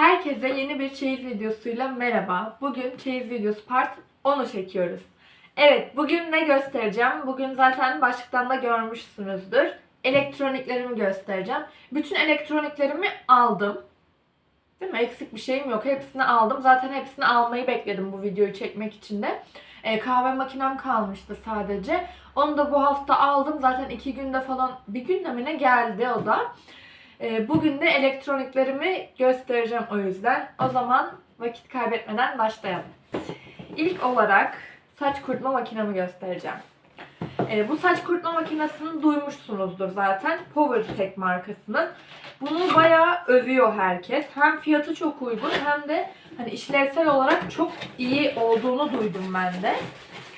Herkese yeni bir çeyiz videosuyla merhaba. Bugün çeyiz videosu part 10'u çekiyoruz. Evet, bugün ne göstereceğim? Bugün zaten başlıktan da görmüşsünüzdür. Elektroniklerimi göstereceğim. Bütün elektroniklerimi aldım. Değil mi? Eksik bir şeyim yok. Hepsini aldım. Zaten hepsini almayı bekledim bu videoyu çekmek için de. E, kahve makinem kalmıştı sadece. Onu da bu hafta aldım. Zaten iki günde falan, bir günde mi ne geldi o da. E, bugün de elektroniklerimi göstereceğim o yüzden. O zaman vakit kaybetmeden başlayalım. İlk olarak saç kurutma makinemi göstereceğim. E, bu saç kurutma makinesini duymuşsunuzdur zaten. PowerTech markasının. Bunu bayağı övüyor herkes. Hem fiyatı çok uygun hem de hani işlevsel olarak çok iyi olduğunu duydum ben de.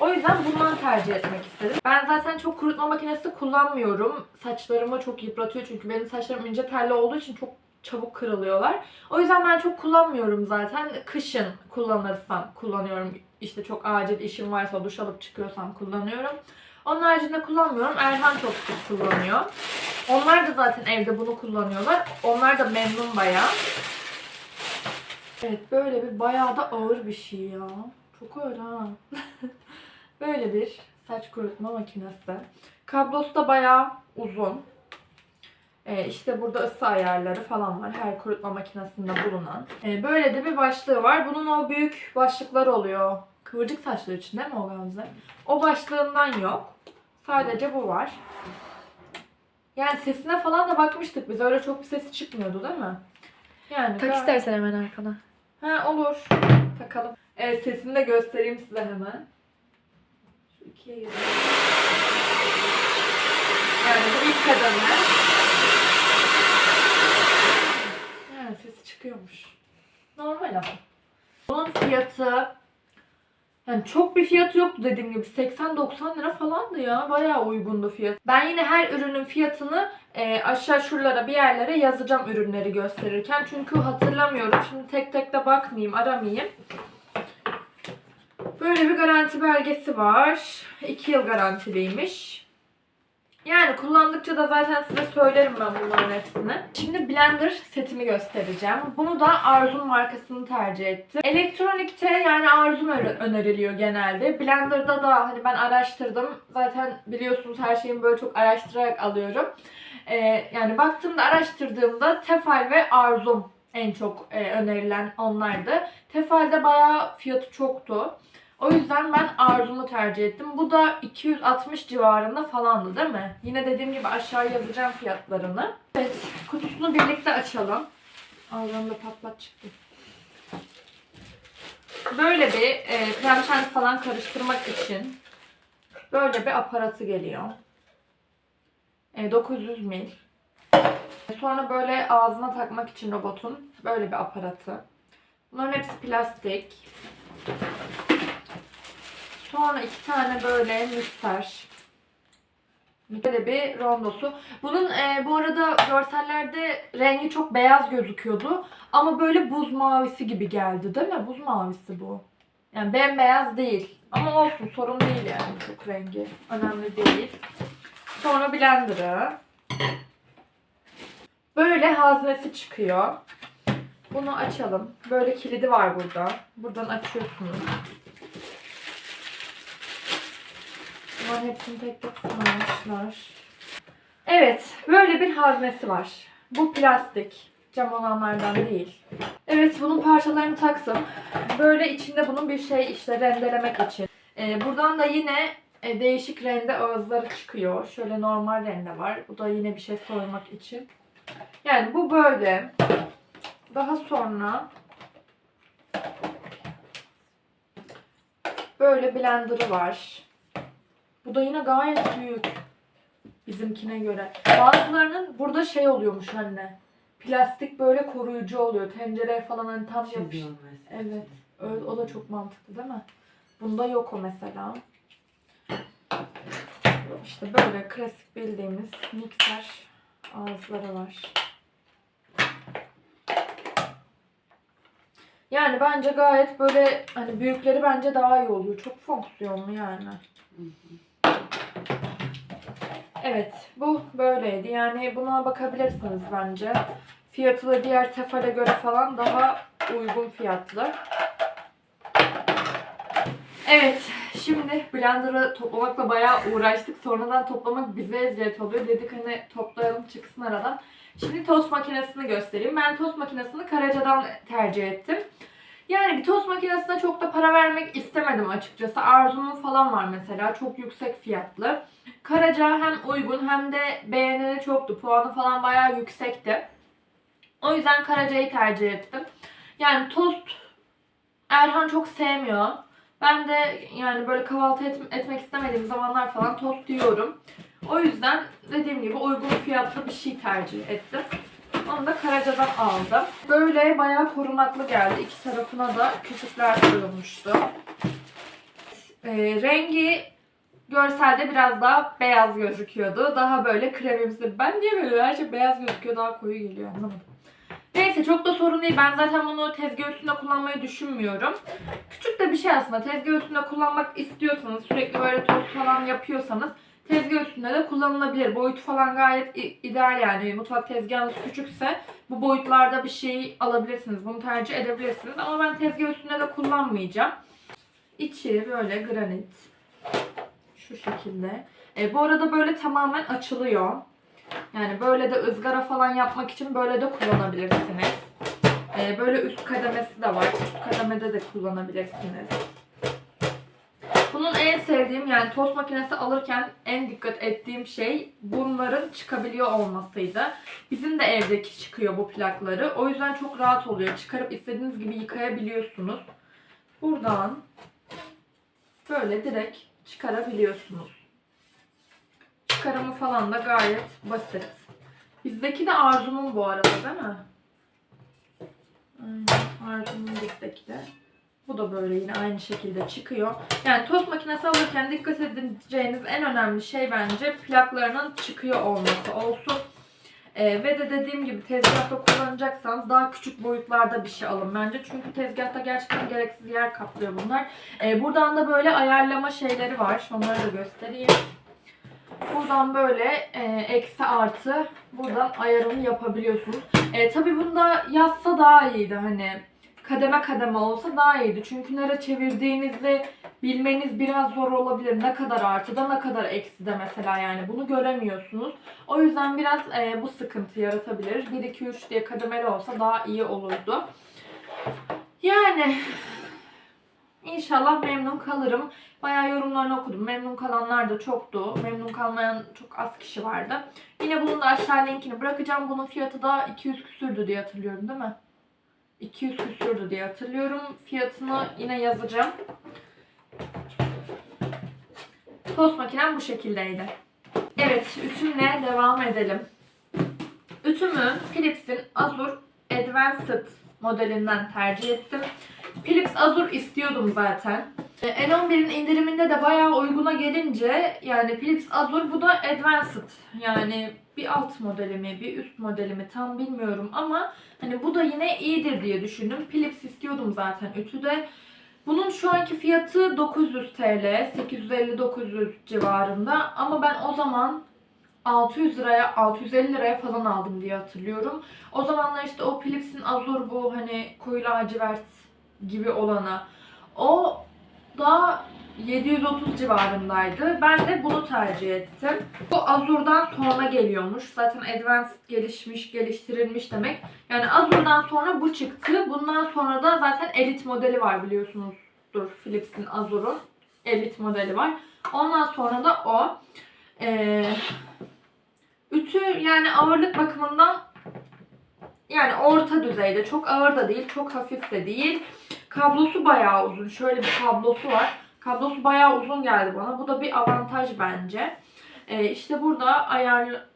O yüzden bundan tercih etmek istedim. Ben zaten çok kurutma makinesi kullanmıyorum. Saçlarımı çok yıpratıyor çünkü benim saçlarım ince telli olduğu için çok çabuk kırılıyorlar. O yüzden ben çok kullanmıyorum zaten. Kışın kullanırsam kullanıyorum. İşte çok acil işim varsa duş alıp çıkıyorsam kullanıyorum. Onun haricinde kullanmıyorum. Erhan çok sık kullanıyor. Onlar da zaten evde bunu kullanıyorlar. Onlar da memnun bayağı. Evet böyle bir bayağı da ağır bir şey ya. Çok ağır ha. böyle bir saç kurutma makinesi. Kablosu da bayağı uzun. Ee, işte burada ısı ayarları falan var. Her kurutma makinesinde bulunan. Ee, böyle de bir başlığı var. Bunun o büyük başlıklar oluyor. Kıvırcık saçlar için değil mi o Gamze? O başlığından yok. Sadece bu var. Yani sesine falan da bakmıştık biz. Öyle çok bir sesi çıkmıyordu değil mi? Yani Tak istersen hemen arkana. Ha olur. Takalım. Evet sesini de göstereyim size hemen. İkiye girelim. Yani bu ilk kademe. Yani sesi çıkıyormuş. Normal ama. Bunun fiyatı yani çok bir fiyatı yoktu dediğim gibi 80-90 lira falandı ya. Bayağı uygundu fiyat. Ben yine her ürünün fiyatını e, aşağı şuralara bir yerlere yazacağım ürünleri gösterirken. Çünkü hatırlamıyorum. Şimdi tek tek de bakmayayım, aramayayım. Böyle bir garanti belgesi var. 2 yıl garantiliymiş. Yani kullandıkça da zaten size söylerim ben bunların hepsini. Şimdi blender setimi göstereceğim. Bunu da Arzum markasını tercih ettim. Elektronikte yani Arzum öneriliyor genelde. Blender'da da hani ben araştırdım. Zaten biliyorsunuz her şeyimi böyle çok araştırarak alıyorum. Ee, yani baktığımda araştırdığımda Tefal ve Arzum en çok e, önerilen onlardı. Tefal'de bayağı fiyatı çoktu. O yüzden ben Arzum'u tercih ettim. Bu da 260 civarında falandı değil mi? Yine dediğim gibi aşağı yazacağım fiyatlarını. Evet, kutusunu birlikte açalım. Ağzımda patlat çıktı. Böyle bir e, krem şanti falan karıştırmak için böyle bir aparatı geliyor. E, 900 mil. Sonra böyle ağzına takmak için robotun böyle bir aparatı. Bunların hepsi plastik. Sonra iki tane böyle mikser. Bir rondosu. Bunun e, bu arada görsellerde rengi çok beyaz gözüküyordu. Ama böyle buz mavisi gibi geldi değil mi? Buz mavisi bu. Yani bembeyaz değil. Ama olsun sorun değil yani çok rengi. Önemli değil. Sonra blender'ı. Böyle haznesi çıkıyor. Bunu açalım. Böyle kilidi var burada. Buradan açıyorsunuz. Bunların hepsini tek tek sınırmışlar. Evet, böyle bir haznesi var. Bu plastik. Cam olanlardan değil. Evet, bunun parçalarını taksın. Böyle içinde bunun bir şey işte rendelemek için. Ee, buradan da yine e, değişik rende ağızları çıkıyor. Şöyle normal rende var. Bu da yine bir şey soymak için. Yani bu böyle. Daha sonra böyle blenderı var. Bu da yine gayet büyük. Bizimkine göre. Bazılarının burada şey oluyormuş anne. Plastik böyle koruyucu oluyor. Tencereye falan hani tam yapış. Evet. Öyle, o da çok mantıklı değil mi? Bunda yok o mesela. İşte böyle klasik bildiğimiz mikser ağızları var. Yani bence gayet böyle hani büyükleri bence daha iyi oluyor. Çok fonksiyonlu yani. Evet bu böyleydi. Yani buna bakabilirsiniz bence. Fiyatı da diğer Tefal'e göre falan daha uygun fiyatlı. Evet, şimdi blender'ı toplamakla bayağı uğraştık. Sonradan toplamak bize eziyet oluyor. Dedik hani toplayalım çıksın aradan. Şimdi tost makinesini göstereyim. Ben tost makinesini Karaca'dan tercih ettim. Yani bir tost makinesine çok da para vermek istemedim açıkçası. Arzumun falan var mesela. Çok yüksek fiyatlı. Karaca hem uygun hem de beğeneni çoktu. Puanı falan bayağı yüksekti. O yüzden Karaca'yı tercih ettim. Yani tost Erhan çok sevmiyor. Ben de yani böyle kahvaltı et- etmek istemediğim zamanlar falan tost yiyorum. O yüzden dediğim gibi uygun fiyatlı bir şey tercih ettim. Onu da Karaca'dan aldım. Böyle bayağı korunaklı geldi. İki tarafına da küçükler koyulmuştu. Ee, rengi görselde biraz daha beyaz gözüküyordu. Daha böyle kremimsi. Ben niye böyle her şey beyaz gözüküyor daha koyu geliyor anlamadım. Neyse çok da sorun değil. Ben zaten bunu tezgah üstünde kullanmayı düşünmüyorum. Küçük de bir şey aslında. Tezgah üstünde kullanmak istiyorsanız, sürekli böyle tost falan yapıyorsanız tezgah üstünde de kullanılabilir. Boyutu falan gayet ideal yani. Mutfak tezgahınız küçükse bu boyutlarda bir şey alabilirsiniz. Bunu tercih edebilirsiniz. Ama ben tezgah üstünde de kullanmayacağım. İçi böyle granit. Şu şekilde. E, bu arada böyle tamamen açılıyor. Yani böyle de ızgara falan yapmak için böyle de kullanabilirsiniz. E, böyle üst kademesi de var. Üst kademede de kullanabilirsiniz. En sevdiğim yani tost makinesi alırken en dikkat ettiğim şey bunların çıkabiliyor olmasıydı. Bizim de evdeki çıkıyor bu plakları. O yüzden çok rahat oluyor. Çıkarıp istediğiniz gibi yıkayabiliyorsunuz. Buradan böyle direkt çıkarabiliyorsunuz. Çıkarımı falan da gayet basit. Bizdeki de Arzu'nun bu arada değil mi? Aynen Arzu'nun bizdeki de. Bu da böyle yine aynı şekilde çıkıyor. Yani tost makinesi alırken dikkat edeceğiniz en önemli şey bence plaklarının çıkıyor olması olsun. Ee, ve de dediğim gibi tezgahta kullanacaksanız daha küçük boyutlarda bir şey alın bence. Çünkü tezgahta gerçekten gereksiz yer kaplıyor bunlar. Ee, buradan da böyle ayarlama şeyleri var. Onları da göstereyim. Buradan böyle e, eksi artı buradan ayarını yapabiliyorsunuz. E, tabii bunda yazsa daha iyiydi hani kademe kademe olsa daha iyiydi. Çünkü nereye çevirdiğinizi bilmeniz biraz zor olabilir. Ne kadar artıda ne kadar ekside mesela yani bunu göremiyorsunuz. O yüzden biraz e, bu sıkıntı yaratabilir. 1, 2, 3 diye kademeli olsa daha iyi olurdu. Yani inşallah memnun kalırım. Bayağı yorumlarını okudum. Memnun kalanlar da çoktu. Memnun kalmayan çok az kişi vardı. Yine bunun da aşağı linkini bırakacağım. Bunun fiyatı da 200 küsürdü diye hatırlıyorum değil mi? 200 küsürdü diye hatırlıyorum. Fiyatını yine yazacağım. Tost makinem bu şekildeydi. Evet, ütümle devam edelim. Ütümü Philips'in Azur Advanced modelinden tercih ettim. Philips Azur istiyordum zaten. E, N11'in indiriminde de bayağı uyguna gelince yani Philips Azur bu da Advanced. Yani bir alt modeli mi, bir üst modeli mi tam bilmiyorum ama hani bu da yine iyidir diye düşündüm. Philips istiyordum zaten ütüde. Bunun şu anki fiyatı 900 TL, 850-900 civarında ama ben o zaman 600 liraya, 650 liraya falan aldım diye hatırlıyorum. O zamanlar işte o Philips'in Azur bu hani koyu lacivert gibi olana. O da 730 civarındaydı. Ben de bunu tercih ettim. Bu Azur'dan sonra geliyormuş. Zaten Advanced gelişmiş, geliştirilmiş demek. Yani Azur'dan sonra bu çıktı. Bundan sonra da zaten Elite modeli var biliyorsunuzdur. Philips'in Azur'un Elite modeli var. Ondan sonra da o. Ee, ütü yani ağırlık bakımından yani orta düzeyde. Çok ağır da değil, çok hafif de değil. Kablosu bayağı uzun. Şöyle bir kablosu var. Kablosu bayağı uzun geldi bana. Bu da bir avantaj bence. Ee, işte burada ayar...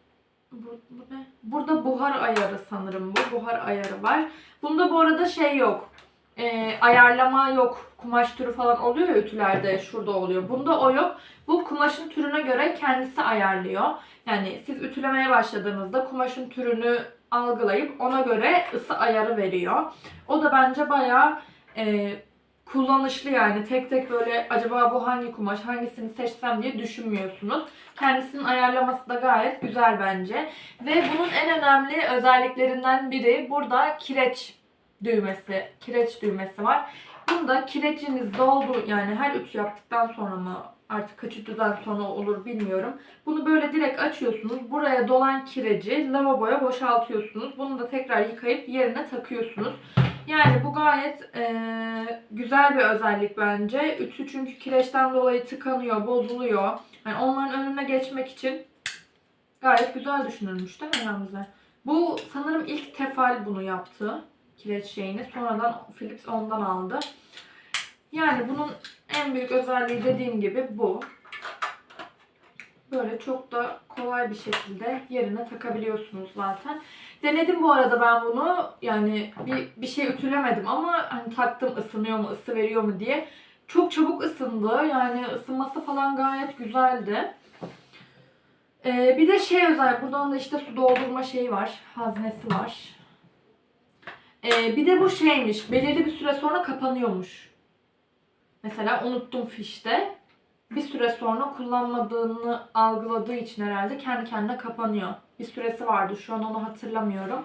Bu, bu ne? Burada buhar ayarı sanırım bu. Buhar ayarı var. Bunda bu arada şey yok. Ee, ayarlama yok. Kumaş türü falan oluyor ya ütülerde. Şurada oluyor. Bunda o yok. Bu kumaşın türüne göre kendisi ayarlıyor. Yani siz ütülemeye başladığınızda kumaşın türünü algılayıp ona göre ısı ayarı veriyor. O da bence bayağı e, kullanışlı yani. Tek tek böyle acaba bu hangi kumaş, hangisini seçsem diye düşünmüyorsunuz. Kendisinin ayarlaması da gayet güzel bence. Ve bunun en önemli özelliklerinden biri burada kireç düğmesi, kireç düğmesi var. Bunda kireciniz doldu yani her ütü yaptıktan sonra mı artık kaç ütüden sonra olur bilmiyorum. Bunu böyle direkt açıyorsunuz. Buraya dolan kireci lavaboya boşaltıyorsunuz. Bunu da tekrar yıkayıp yerine takıyorsunuz. Yani bu gayet eee, güzel bir özellik bence. Ütü çünkü kireçten dolayı tıkanıyor, bozuluyor. Yani onların önüne geçmek için gayet güzel düşünülmüş değil mi Gamze? Bu sanırım ilk Tefal bunu yaptı. Kireç şeyini. Sonradan Philips ondan aldı. Yani bunun en büyük özelliği dediğim gibi bu. Böyle çok da kolay bir şekilde yerine takabiliyorsunuz zaten. Denedim bu arada ben bunu. Yani bir, bir şey ütülemedim ama hani taktım ısınıyor mu, ısı veriyor mu diye. Çok çabuk ısındı. Yani ısınması falan gayet güzeldi. Ee, bir de şey özel, buradan da işte su doldurma şeyi var, haznesi var. Ee, bir de bu şeymiş, belirli bir süre sonra kapanıyormuş. Mesela unuttum fişte. Bir süre sonra kullanmadığını algıladığı için herhalde kendi kendine kapanıyor. Bir süresi vardı, şu an onu hatırlamıyorum.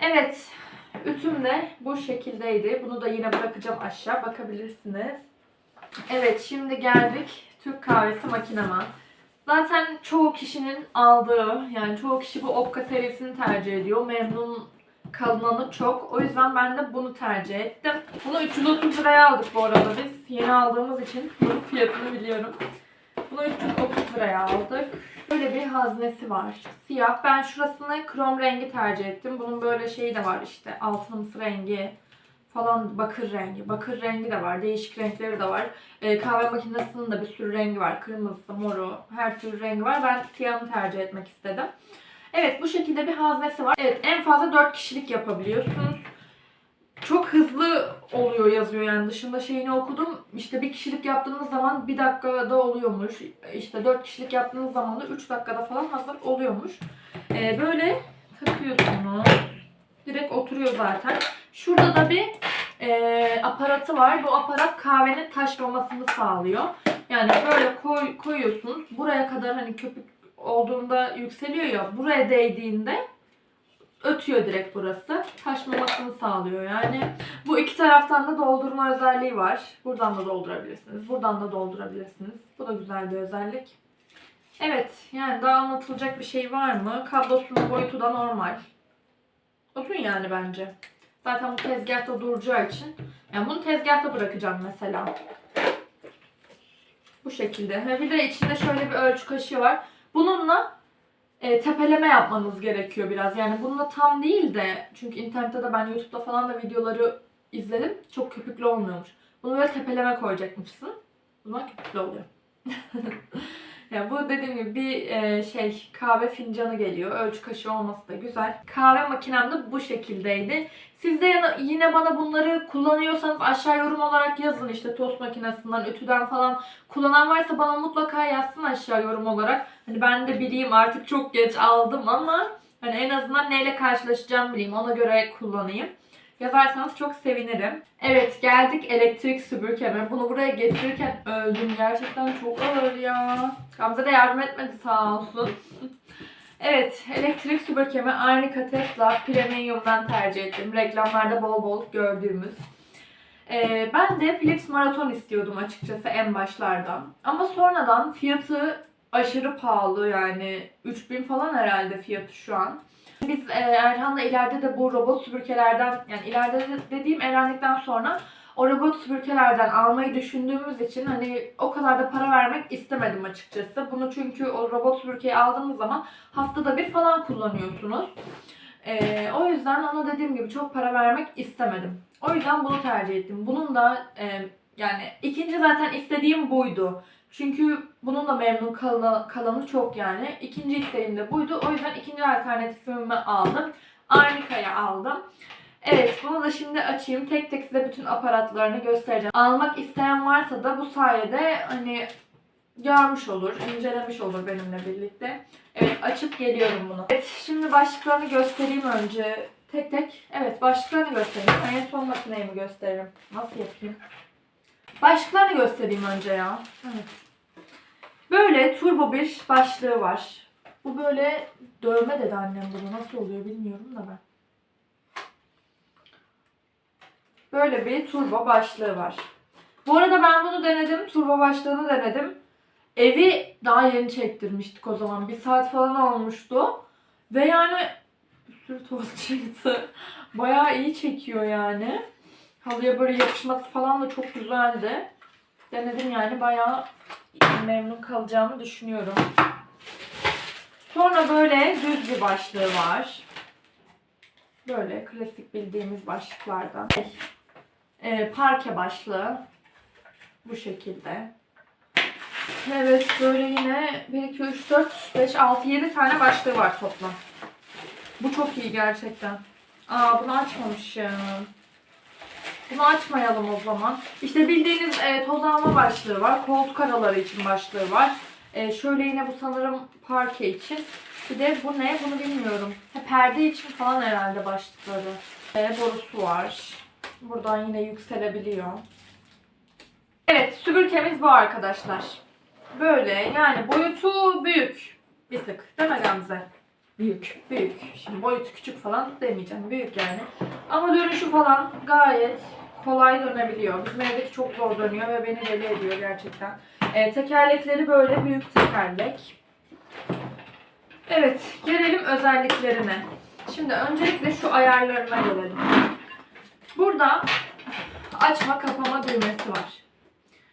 Evet, ütüm de bu şekildeydi. Bunu da yine bırakacağım aşağı, bakabilirsiniz. Evet, şimdi geldik Türk kahvesi makineme. Zaten çoğu kişinin aldığı, yani çoğu kişi bu Okka serisini tercih ediyor. Memnun kalınanı çok. O yüzden ben de bunu tercih ettim. Bunu 330 liraya aldık bu arada biz. Yeni aldığımız için bunun fiyatını biliyorum. Bunu 330 liraya aldık. Böyle bir haznesi var. Siyah. Ben şurasını krom rengi tercih ettim. Bunun böyle şeyi de var işte. Altınımsı rengi falan bakır rengi. Bakır rengi de var. Değişik renkleri de var. Ee, kahve makinesinin de bir sürü rengi var. Kırmızısı, moru, her türlü rengi var. Ben siyahını tercih etmek istedim. Evet bu şekilde bir haznesi var. Evet en fazla 4 kişilik yapabiliyorsunuz. Çok hızlı oluyor yazıyor yani dışında şeyini okudum. İşte bir kişilik yaptığınız zaman bir dakikada oluyormuş. İşte 4 kişilik yaptığınız zaman da 3 dakikada falan hazır oluyormuş. Ee, böyle takıyorsunuz. Direkt oturuyor zaten. Şurada da bir e, aparatı var. Bu aparat kahvenin taşmamasını sağlıyor. Yani böyle koy, koyuyorsunuz. Buraya kadar hani köpük olduğunda yükseliyor ya. Buraya değdiğinde ötüyor direkt burası. Taşmamasını sağlıyor yani. Bu iki taraftan da doldurma özelliği var. Buradan da doldurabilirsiniz. Buradan da doldurabilirsiniz. Bu da güzel bir özellik. Evet yani daha anlatılacak bir şey var mı? Kablosunun boyutu da normal. Uzun yani bence. Zaten bu tezgahta duracağı için. Yani bunu tezgahta bırakacağım mesela. Bu şekilde. Bir de içinde şöyle bir ölçü kaşığı var. Bununla e, tepeleme yapmanız gerekiyor biraz. Yani bununla tam değil de çünkü internette de ben YouTube'da falan da videoları izledim. Çok köpüklü olmuyormuş. Bunu böyle tepeleme koyacakmışsın. O köpüklü oluyor. ya bu dediğim gibi bir e, şey kahve fincanı geliyor. Ölçü kaşığı olması da güzel. Kahve makinem de bu şekildeydi. Siz de yine bana bunları kullanıyorsanız aşağı yorum olarak yazın işte tost makinesinden, ütüden falan kullanan varsa bana mutlaka yazsın aşağı yorum olarak. Hani ben de bileyim artık çok geç aldım ama hani en azından neyle karşılaşacağım bileyim ona göre kullanayım. Yazarsanız çok sevinirim. Evet geldik elektrik süpürgeme. Bunu buraya getirirken öldüm. Gerçekten çok ağır ya. Gamze de yardım etmedi sağ olsun. evet elektrik süpürgemi Arnica Tesla Premium'dan tercih ettim. Reklamlarda bol bol gördüğümüz. Ee, ben de Philips Marathon istiyordum açıkçası en başlardan. Ama sonradan fiyatı aşırı pahalı yani 3000 falan herhalde fiyatı şu an. Biz e, Erhan'la ileride de bu robot süpürgelerden yani ileride de dediğim evlendikten sonra o robot süpürgelerden almayı düşündüğümüz için hani o kadar da para vermek istemedim açıkçası. Bunu çünkü o robot süpürgeyi aldığınız zaman haftada bir falan kullanıyorsunuz. E, o yüzden ona dediğim gibi çok para vermek istemedim. O yüzden bunu tercih ettim. Bunun da e, yani ikinci zaten istediğim buydu. Çünkü bunun da memnun kalanı, kalanı çok yani. İkinci isteğim de buydu. O yüzden ikinci alternatifimi aldım. Arnica'yı aldım. Evet bunu da şimdi açayım. Tek tek size bütün aparatlarını göstereceğim. Almak isteyen varsa da bu sayede hani görmüş olur, incelemiş olur benimle birlikte. Evet açıp geliyorum bunu. Evet şimdi başlıklarını göstereyim önce tek tek evet başlıklarını göstereyim. En son makineyi mi gösteririm? Nasıl yapayım? Başlıklarını göstereyim önce ya. Evet. Böyle turbo bir başlığı var. Bu böyle dövme dedi annem bunu. Nasıl oluyor bilmiyorum da ben. Böyle bir turbo başlığı var. Bu arada ben bunu denedim. Turbo başlığını denedim. Evi daha yeni çektirmiştik o zaman. Bir saat falan olmuştu. Ve yani bir sürü toz çıktı. Bayağı iyi çekiyor yani. Halıya böyle yapışması falan da çok güzeldi. Denedim yani bayağı memnun kalacağımı düşünüyorum. Sonra böyle düz bir başlığı var. Böyle klasik bildiğimiz başlıklardan. Ee, parke başlığı. Bu şekilde. Evet böyle yine 1, 2, 3, 4, 5, 6, 7 tane başlığı var toplam. Bu çok iyi gerçekten. Aa bunu açmamışım. Bunu açmayalım o zaman. İşte bildiğiniz e, toz alma başlığı var. Koltuk araları için başlığı var. E, şöyle yine bu sanırım parke için. Bir de bu ne? Bunu bilmiyorum. Ha, perde için falan herhalde başlıkları. E, borusu var. Buradan yine yükselebiliyor. Evet süpürgemiz bu arkadaşlar. Böyle yani boyutu büyük. Bir tık. Değil mi Gamze? Büyük. Büyük. Şimdi boyutu küçük falan demeyeceğim. Büyük yani. Ama dönüşü falan gayet kolay dönebiliyor. Bizim evdeki çok zor dönüyor ve beni deli ediyor gerçekten. Ee, tekerlekleri böyle büyük tekerlek. Evet, gelelim özelliklerine. Şimdi öncelikle şu ayarlarına gelelim. Burada açma kapama düğmesi var.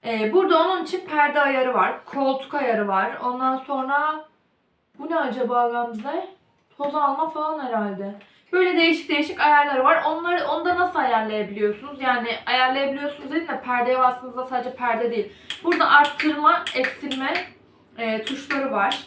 Ee, burada onun için perde ayarı var, koltuk ayarı var. Ondan sonra bu ne acaba Gamze? Toz alma falan herhalde. Böyle değişik değişik ayarları var. Onları onda nasıl ayarlayabiliyorsunuz? Yani ayarlayabiliyorsunuz dedim de perdeye bastığınızda sadece perde değil. Burada arttırma, eksilme e, tuşları var.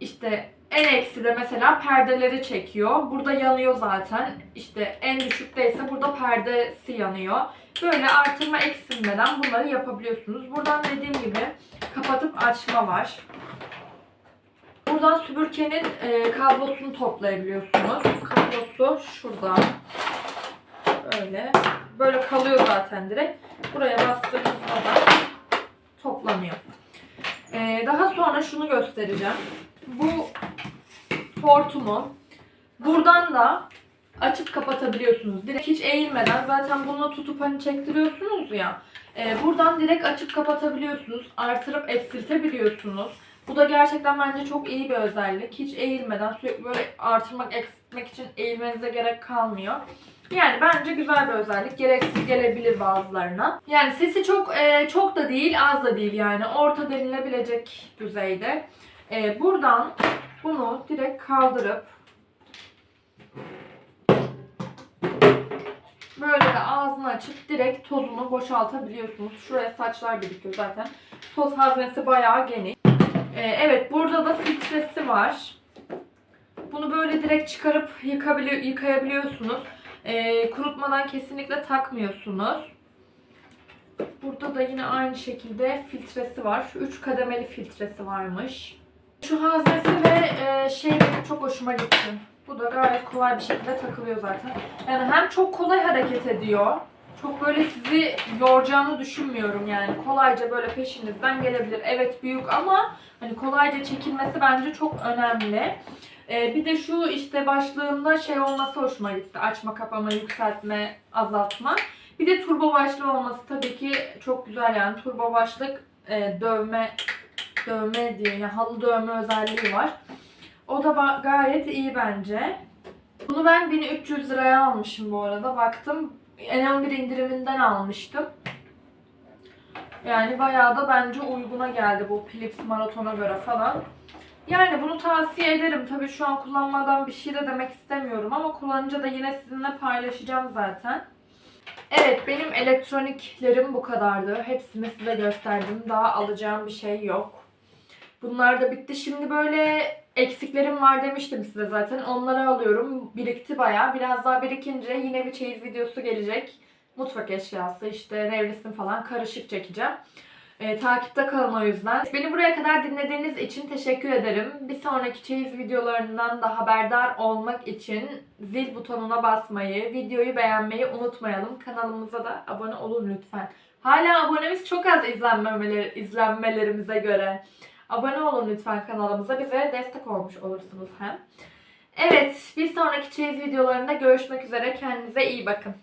İşte en eksi de mesela perdeleri çekiyor. Burada yanıyor zaten. İşte en düşükteyse burada perdesi yanıyor. Böyle artırma eksilmeden bunları yapabiliyorsunuz. Buradan dediğim gibi kapatıp açma var. Buradan süpürgenin e, kablosunu toplayabiliyorsunuz. Kablosu şurada. Böyle. Böyle kalıyor zaten direkt. Buraya bastığınızda da toplanıyor. E, daha sonra şunu göstereceğim. Bu hortumu buradan da açıp kapatabiliyorsunuz. Direkt hiç eğilmeden zaten bunu tutup hani çektiriyorsunuz ya. E, buradan direkt açıp kapatabiliyorsunuz. Artırıp eksiltebiliyorsunuz. Bu da gerçekten bence çok iyi bir özellik. Hiç eğilmeden sürekli böyle artırmak, eksiltmek için eğilmenize gerek kalmıyor. Yani bence güzel bir özellik. Gereksiz gelebilir bazılarına. Yani sesi çok e, çok da değil, az da değil yani. Orta denilebilecek düzeyde. E, buradan bunu direkt kaldırıp böyle de ağzını açıp direkt tozunu boşaltabiliyorsunuz. Şuraya saçlar birikiyor zaten. Toz haznesi bayağı geniş. Ee, evet burada da filtresi var. Bunu böyle direkt çıkarıp yıkabili yıkayabiliyorsunuz. Ee, kurutmadan kesinlikle takmıyorsunuz. Burada da yine aynı şekilde filtresi var. Şu üç kademeli filtresi varmış. Şu haznesi ve e, şey çok hoşuma gitti. Bu da gayet kolay bir şekilde takılıyor zaten. Yani hem çok kolay hareket ediyor. Çok böyle sizi yoracağını düşünmüyorum yani. Kolayca böyle peşinizden gelebilir. Evet büyük ama hani kolayca çekilmesi bence çok önemli. Ee, bir de şu işte başlığında şey olması hoşuma gitti. Açma, kapama, yükseltme, azaltma. Bir de turbo başlığı olması tabii ki çok güzel yani. Turbo başlık e, dövme dövme diye yani halı dövme özelliği var. O da gayet iyi bence. Bunu ben 1300 liraya almışım bu arada. Baktım N11 indiriminden almıştım. Yani bayağı da bence uyguna geldi bu Philips Marathon'a göre falan. Yani bunu tavsiye ederim. Tabii şu an kullanmadan bir şey de demek istemiyorum ama kullanınca da yine sizinle paylaşacağım zaten. Evet benim elektroniklerim bu kadardı. Hepsini size gösterdim. Daha alacağım bir şey yok. Bunlar da bitti. Şimdi böyle eksiklerim var demiştim size zaten. Onları alıyorum. Birikti bayağı. Biraz daha birikince yine bir çeyiz videosu gelecek. Mutfak eşyası işte nevresim falan karışık çekeceğim. E, takipte kalın o yüzden. Beni buraya kadar dinlediğiniz için teşekkür ederim. Bir sonraki çeyiz videolarından da haberdar olmak için zil butonuna basmayı, videoyu beğenmeyi unutmayalım. Kanalımıza da abone olun lütfen. Hala abonemiz çok az izlenmemeler, izlenmelerimize göre. Abone olun lütfen kanalımıza. Bize destek olmuş olursunuz hem. Evet, bir sonraki çeyiz videolarında görüşmek üzere. Kendinize iyi bakın.